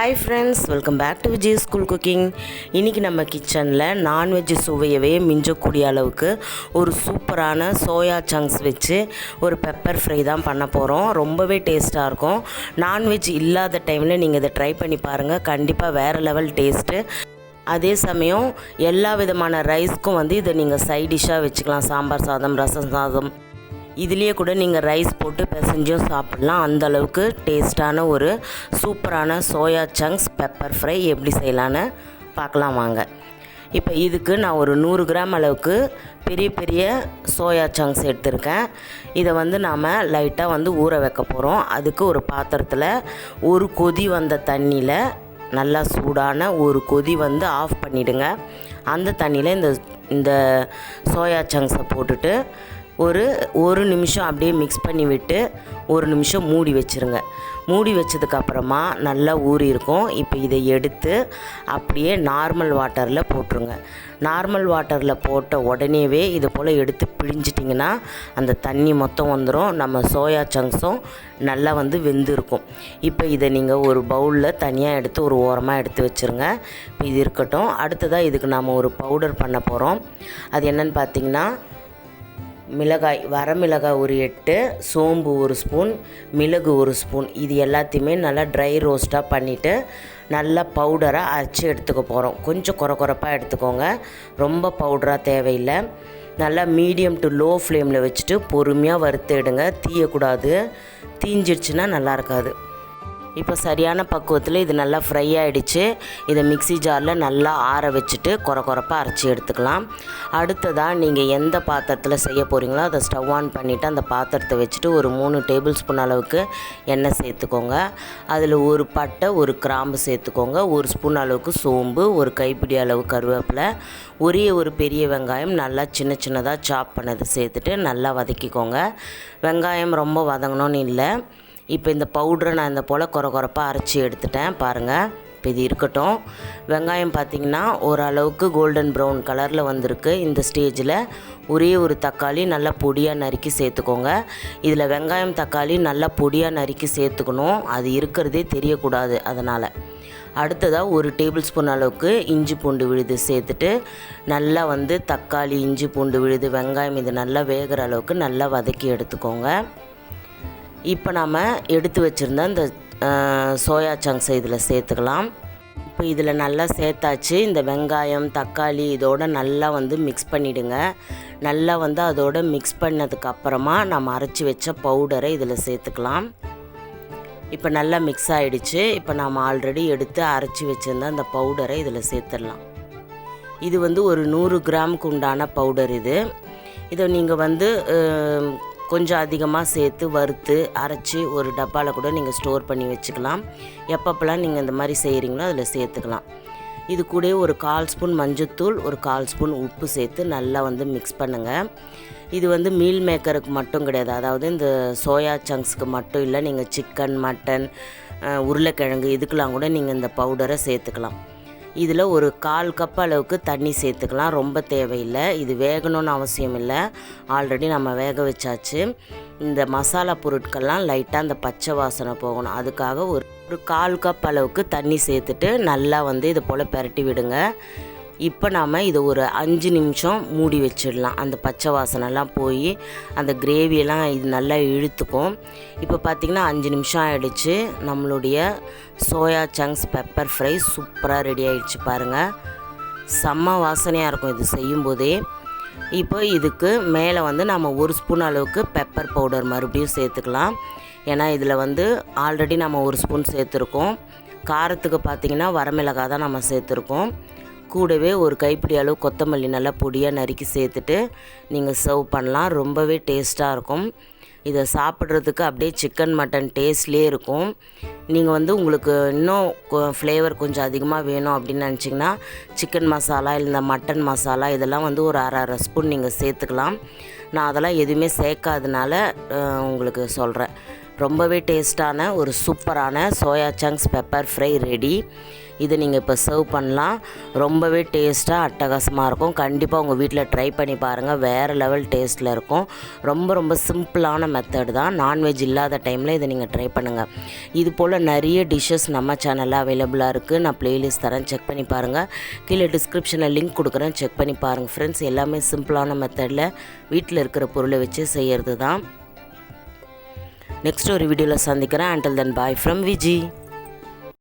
Hi friends welcome back to Vijay school cooking இன்றைக்கி நம்ம கிச்சனில் நான்வெஜ் சுவையவே மிஞ்சக்கூடிய அளவுக்கு ஒரு சூப்பரான சோயா சங்க்ஸ் வச்சு ஒரு பெப்பர் ஃப்ரை தான் பண்ண போகிறோம் ரொம்பவே டேஸ்ட்டாக இருக்கும். நான்வெஜ் இல்லாத டைமில் நீங்கள் இதை ட்ரை பண்ணி பாருங்கள் கண்டிப்பாக வேறு லெவல் டேஸ்ட்டு அதே சமயம் எல்லா விதமான ரைஸ்க்கும் வந்து இதை நீங்கள் சைட் டிஷ்ஷாக வச்சுக்கலாம். சாம்பார் சாதம் ரசம் சாதம். இதுலேயே கூட நீங்கள் ரைஸ் போட்டு பிசைஞ்சும் சாப்பிட்லாம். அந்த அளவுக்கு டேஸ்ட்டான ஒரு சூப்பரான சோயா சங்க்ஸ் பெப்பர் ஃப்ரை எப்படி செய்யலான்னு பார்க்கலாம் வாங்க. இப்போ இதுக்கு நான் ஒரு நூறு கிராம் அளவுக்கு பெரிய பெரிய சோயா சங்க்ஸ் எடுத்திருக்கேன். இதை வந்து நாம் லைட்டாக வந்து ஊற வைக்க போகிறோம் அதுக்கு ஒரு பாத்திரத்தில் ஒரு கொதி வந்த தண்ணியில் நல்லா சூடான ஒரு கொதி வந்து ஆஃப் பண்ணிவிடுங்க அந்த தண்ணியில் இந்த இந்த சோயா சங்க்ஸை போட்டுட்டு ஒரு ஒரு நிமிஷம் அப்படியே மிக்ஸ் பண்ணி விட்டு ஒரு நிமிஷம் மூடி வச்சுருங்க. மூடி வச்சதுக்கப்புறமா நல்லா ஊறி இருக்கும். இப்போ இதை எடுத்து அப்படியே நார்மல் வாட்டரில் போட்டுருங்க. நார்மல் வாட்டரில் போட்ட உடனேவே இது போல் எடுத்து பிழிஞ்சிட்டிங்கன்னா அந்த தண்ணி மொத்தம் வந்துடும் நம்ம சோயா சங்க்ஸும் நல்லா வந்து வெந்திருக்கும். இப்போ இதை நீங்கள் ஒரு பவுலில் தனியாக எடுத்து ஒரு ஓரமாக எடுத்து வச்சுருங்க. இப்போ இது இருக்கட்டும். அடுத்ததாக இதுக்கு நாம் ஒரு பவுடர் பண்ண போகிறோம் அது என்னென்னு பார்த்தீங்கன்னா மிளகாய் வரமிளகாய் ஒரு எட்டு சோம்பு ஒரு ஸ்பூன் மிளகு ஒரு ஸ்பூன். இது எல்லாத்தையுமே நல்லா ட்ரை ரோஸ்ட்டாக பண்ணிவிட்டு நல்லா பவுடராக அரைச்சி எடுத்துக்க போகிறோம் கொஞ்சம் குறை குறைப்பாக எடுத்துக்கோங்க. ரொம்ப பவுடராக தேவையில்லை. நல்லா மீடியம் டு லோ ஃப்ளேமில் வச்சுட்டு பொறுமையாக வறுத்து எடுங்க. தீயக்கூடாது. தீஞ்சிடுச்சுன்னா நல்லா இருக்காது. இப்போ சரியான பக்குவத்தில் இது நல்லா ஃப்ரை ஆகிடுச்சு இதை மிக்ஸி ஜாரில் நல்லா ஆற வச்சுட்டு குறை குறைப்பாக அரைச்சி எடுத்துக்கலாம். அடுத்ததாக நீங்கள் எந்த பாத்திரத்தில் செய்ய போகிறீங்களோ அதை ஸ்டவ் ஆன் பண்ணிவிட்டு அந்த பாத்திரத்தை வச்சுட்டு ஒரு மூணு டேபிள் ஸ்பூன் அளவுக்கு எண்ணெய் சேர்த்துக்கோங்க. அதில் ஒரு பட்டை ஒரு கிராம்பு சேர்த்துக்கோங்க. ஒரு ஸ்பூன் அளவுக்கு சோம்பு ஒரு கைப்பிடி அளவு கருவேப்பிலை ஒரே ஒரு பெரிய வெங்காயம் நல்லா சின்ன சின்னதாக சாப் பண்ணது சேர்த்துட்டு நல்லா வதக்கிக்கோங்க. வெங்காயம் ரொம்ப வதங்கணும்னு இல்லை. இப்போ இந்த பவுடரை நான் இந்த போல் குறை குறைப்பாக அரைச்சி எடுத்துட்டேன். பாருங்கள் இப்போ இது இருக்கட்டும். வெங்காயம் பார்த்திங்கன்னா ஓரளவுக்கு கோல்டன் ப்ரௌன் கலரில் வந்திருக்கு. இந்த ஸ்டேஜில் ஒரே ஒரு தக்காளி நல்லா பொடியாக நறுக்கி சேர்த்துக்கோங்க. இதில் வெங்காயம் தக்காளி நல்லா பொடியாக நறுக்கி சேர்த்துக்கணும். அது இருக்கிறதே தெரியக்கூடாது அதனால். அடுத்ததாக ஒரு டேபிள் ஸ்பூன் அளவுக்கு இஞ்சி பூண்டு விழுது சேர்த்துட்டு நல்லா வந்து தக்காளி இஞ்சி பூண்டு விழுது வெங்காயம் இது நல்லா வேகிற அளவுக்கு நல்லா வதக்கி எடுத்துக்கோங்க. இப்போ நாம் எடுத்து வச்சுருந்த இந்த சோயா சங்க்ஸை இதில் சேர்த்துக்கலாம். இப்போ இதில் நல்லா சேர்த்தாச்சு. இந்த வெங்காயம் தக்காளி இதோட நல்லா வந்து மிக்ஸ் பண்ணிவிடுங்க நல்லா வந்து அதோட மிக்ஸ் பண்ணதுக்கப்புறமா நம்ம அரைச்சி வச்ச பவுடரை இதில் சேர்த்துக்கலாம். இப்போ நல்லா மிக்ஸ் ஆகிடுச்சு இப்போ நாம் ஆல்ரெடி எடுத்து அரைச்சி வச்சுருந்த அந்த பவுடரை இதில் சேர்த்துடலாம். இது வந்து ஒரு நூறு கிராமுக்கு உண்டான பவுடர் இது. இதை நீங்கள் வந்து கொஞ்சம் அதிகமாக சேர்த்து வறுத்து அரைச்சி ஒரு டப்பாவில் கூட நீங்கள் ஸ்டோர் பண்ணி வச்சுக்கலாம். எப்பப்பெல்லாம் நீங்கள் இந்த மாதிரி செய்கிறீங்களோ அதில் சேர்த்துக்கலாம். இது கூட ஒரு கால் ஸ்பூன் மஞ்சத்தூள் ஒரு கால் ஸ்பூன் உப்பு சேர்த்து நல்லா வந்து மிக்ஸ் பண்ணுங்கள் இது வந்து மீல் மேக்கருக்கு மட்டும் கிடையாது. அதாவது இந்த சோயா சங்க்ஸ்க்கு மட்டும் இல்லை நீங்கள் சிக்கன் மட்டன் உருளைக்கிழங்கு இதுக்கெலாம் கூட நீங்கள் இந்த பவுடரை சேர்த்துக்கலாம். இதில் ஒரு கால் கப் அளவுக்கு தண்ணி சேர்த்துக்கலாம். ரொம்ப தேவையில்லை. இது வேகணும்னு அவசியம் இல்லை. ஆல்ரெடி நம்ம வேக வச்சாச்சு. இந்த மசாலா பொருட்கள்லாம் லைட்டாக அந்த பச்சை வாசனை போகணும். அதுக்காக ஒரு ஒரு கால் கப் அளவுக்கு தண்ணி சேர்த்துட்டு நல்லா வந்து இது போல் பெரட்டி விடுங்க. இப்போ நாம் இதை ஒரு அஞ்சு நிமிஷம் மூடி வச்சிடலாம். அந்த பச்சை வாசனைலாம் போய் அந்த கிரேவியெல்லாம் இது நல்லா இழுத்துக்கும். இப்போ பார்த்திங்கன்னா அஞ்சு நிமிஷம் ஆகிடுச்சு நம்மளுடைய சோயா சங்க்ஸ் பெப்பர் ஃப்ரை சூப்பராக ரெடி ஆகிடுச்சு பாருங்கள் செம்ம வாசனையாக இருக்கும் இது செய்யும்போதே. இப்போ இதுக்கு மேலே வந்து நம்ம ஒரு ஸ்பூன் அளவுக்கு பெப்பர் பவுடர் மறுபடியும் சேர்த்துக்கலாம். ஏன்னா இதில் வந்து ஆல்ரெடி நம்ம ஒரு ஸ்பூன் சேர்த்துருக்கோம். காரத்துக்கு பார்த்திங்கன்னா வரமிளகாய் தான் நம்ம சேர்த்துருக்கோம். கூடவே ஒரு கைப்பிடி அளவு கொத்தமல்லி நல்லா பொடியாக நறுக்கி சேர்த்துட்டு நீங்கள் சர்வ் பண்ணலாம். ரொம்பவே டேஸ்ட்டாக இருக்கும். இதை சாப்பிட்றதுக்கு அப்படியே சிக்கன் மட்டன் டேஸ்ட்லேயே இருக்கும். நீங்கள் வந்து உங்களுக்கு இன்னும் ஃப்ளேவர் கொஞ்சம் அதிகமாக வேணும் அப்படின்னு நினச்சிங்கன்னா சிக்கன் மசாலா இல்லை இந்த மட்டன் மசாலா இதெல்லாம் வந்து ஒரு அரை அரை ஸ்பூன் நீங்கள் சேர்த்துக்கலாம். நான் அதெல்லாம் எதுவுமே சேர்க்காதனால உங்களுக்கு சொல்கிறேன் ரொம்பவே டேஸ்டான ஒரு சூப்பரான soya chunks pepper fry ready. இதை நீங்கள் இப்போ சர்வ் பண்ணலாம். ரொம்பவே டேஸ்ட்டாக அட்டகாசமாக இருக்கும். கண்டிப்பாக உங்கள் வீட்டில் ட்ரை பண்ணி பாருங்கள் வேறு லெவல் டேஸ்ட்டில் இருக்கும். ரொம்ப ரொம்ப சிம்பிளான மெத்தட் தான். நான்வெஜ் இல்லாத டைமில் இதை நீங்கள் ட்ரை பண்ணுங்கள் இது போல் நிறைய டிஷ்ஷஸ் நம்ம சேனலில் அவைலபிளாக இருக்குது நான் ப்ளேலிஸ்ட் தரேன். செக் பண்ணி பாருங்கள் கீழே டிஸ்கிரிப்ஷனில் லிங்க் கொடுக்குறேன். செக் பண்ணி பாருங்கள் ஃப்ரெண்ட்ஸ் எல்லாமே சிம்பிளான மெத்தடில் வீட்டில் இருக்கிற பொருளை வச்சு செய்கிறது தான் நெக்ஸ்ட் ஒரு வீடியோவில் சந்திக்கிறேன் until then bye from Viji